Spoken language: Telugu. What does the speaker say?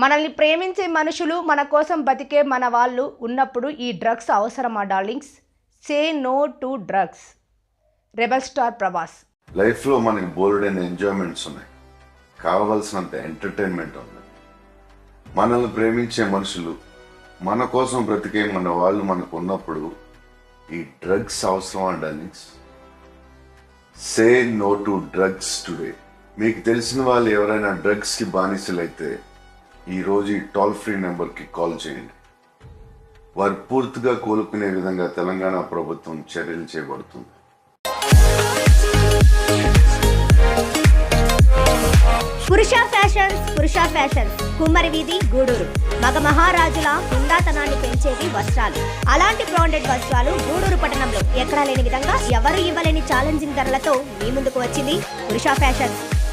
మనల్ని ప్రేమించే మనుషులు మన కోసం బతికే మన వాళ్ళు ఉన్నప్పుడు ఈ డ్రగ్స్ అవసరమా darlings? Say no to drugs. Rebel star Prabhas. లైఫ్లో మనకి బోల్డైన ఎంజాయ్మెంట్స్ ఉన్నాయి. కావలసినంత ఎంటర్టైన్మెంట్ ఉంది. మనల్ని ప్రేమించే మనుషులు మన కోసం బ్రతికే మన వాళ్ళు మనకు ఉన్నప్పుడు ఈ డ్రగ్స్ అవసరమా darlings? Say no to drugs today. మీకు తెలిసిన వాళ్ళు ఎవరైనా డ్రగ్స్కి బానిసలైతే ఈ రోజు ఈ టోల్ ఫ్రీ నెంబర్కి కాల్ చేయండి. వారు పూర్తిగా కోలుకునే విధంగా తెలంగాణ ప్రభుత్వం చర్యలు చేపడుతుంది. పురుష ఫ్యాషన్స్ పురుష ఫ్యాషన్స్ కుమ్మరి వీధి గూడూరు. మగ మహారాజుల హుందాతనాన్ని పెంచేవి వస్త్రాలు. అలాంటి బ్రాండెడ్ వస్త్రాలు గూడూరు పట్టణంలో ఎక్కడా లేని విధంగా ఎవరు ఇవ్వలేని ఛాలెంజింగ్ ధరలతో మీ ముందుకు వచ్చింది పురుష ఫ్యాషన్స్.